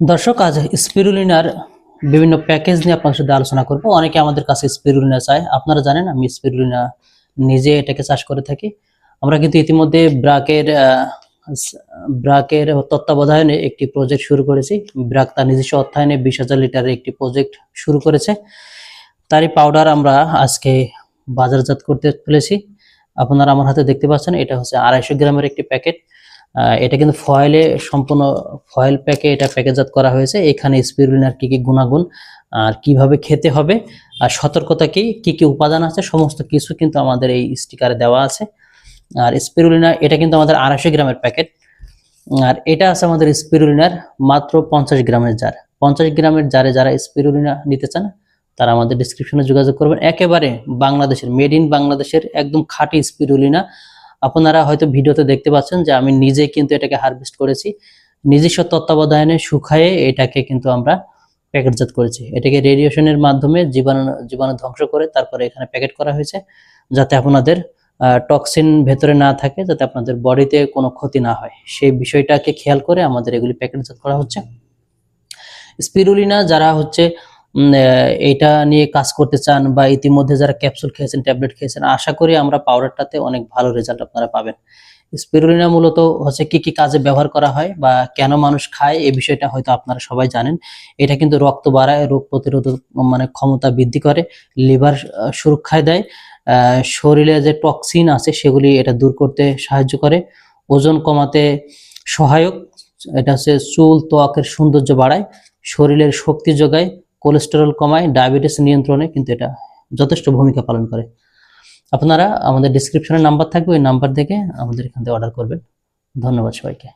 দর্শক, আজ স্পিরুলিনার বিভিন্ন প্যাকেজ নিয়ে আপনার সাথে আলোচনা করব। অনেকে আমাদের কাছে স্পিরুলিনা চায়। আপনারা জানেন, আমি স্পিরুলিনা নিজে এটাকে চাষ করে থাকি। আমরা কিন্তু ইতিমধ্যে ব্রাকের ব্রাকের তত্ত্বাবধানে একটি প্রজেক্ট শুরু করেছি। ব্রাক তার নিজস্ব অর্থায়নে বিশ হাজার লিটারের একটি প্রজেক্ট শুরু করেছে। তারই পাউডার আমরা আজকে বাজারজাত করতে ফেলেছি আপনারা আমার হাতে দেখতে পাচ্ছেন, এটা হচ্ছে আড়াইশো গ্রামের একটি প্যাকেট। এটা কিন্তু ফয়েলে সম্পূর্ণ ফয়েল প্যাকে এটা প্যাকেজাত করা হয়েছে। এখানে স্পিরুলিনার কী কী গুণাগুণ, আর কীভাবে খেতে হবে, আর সতর্কতা কী কী কি উপাদান আছে, সমস্ত কিছু কিন্তু আমাদের এই স্টিকারে দেওয়া আছে। আর স্পিরুলিনা, এটা কিন্তু আমাদের আড়াইশো গ্রামের প্যাকেট। আর এটা আছে আমাদের স্পিরুলিনার মাত্র পঞ্চাশ গ্রামের জার। পঞ্চাশ গ্রামের জারে যারা স্পিরুলিনা নিতে চান, তারা আমাদের ডিসক্রিপশনে যোগাযোগ করবেন। একেবারে বাংলাদেশের মেড ইন বাংলাদেশের একদম খাঁটি স্পিরুলিনা। আপনারা হয়তো ভিডিওতে দেখতে পাচ্ছেন যে আমি নিজে কিন্তু এটাকে হারভেস্ট করেছি। নিজস্ব তত্ত্বাবধানে শুকায়ে এটাকে কিন্তু আমরা প্যাকেটজাত করেছি। এটাকে রেডিয়েশনের মাধ্যমে জীবাণু জীবাণু ধ্বংস করে তারপরে এখানে প্যাকেট করা হয়েছে যাতে আপনাদের টক্সিন ভেতরে না থাকে, যাতে আপনাদের বডিতে কোনো ক্ষতি না হয়। সেই বিষয়টাকে খেয়াল করে আমাদের এগুলি প্যাকেটজাত করা হচ্ছে। স্পিরুলিনা যারা হচ্ছে এটা নিয়ে কাজ করতে চান বা ইতিমধ্যে যারা ক্যাপসুল খেয়েছেন ট্যাবলেট খেয়েছেন, আশা করি আমরা পাউডারটাতে অনেক ভালো রেজাল্ট আপনারা পাবেন। স্পিরুলিনা মূলত হচ্ছে কি কি কাজে ব্যবহার করা হয় বা কেন মানুষ খায়, এই বিষয়টা হয়তো আপনারা সবাই জানেন। এটা কিন্তু রক্ত বাড়ায়, রোগ প্রতিরোধক মানে ক্ষমতা বৃদ্ধি করে লিভার সুরক্ষায় দেয়। শরীরে যে টক্সিন আছে সেগুলি এটা দূর করতে সাহায্য করে, ওজন কমাতে সহায়ক। এটা হচ্ছে চুল, ত্বকের সৌন্দর্য বাড়ায়, শরীরের শক্তি যোগায় কোলেস্টেরল কমায় ডায়াবেটিস নিয়ন্ত্রণে কিন্তু এটা যথেষ্ট ভূমিকা পালন করে। আপনারা আমাদের ডিসক্রিপশনে নাম্বার থাকবে, ওই নাম্বার থেকে আমাদের এখান থেকে অর্ডার করবেন। ধন্যবাদ সবাইকে।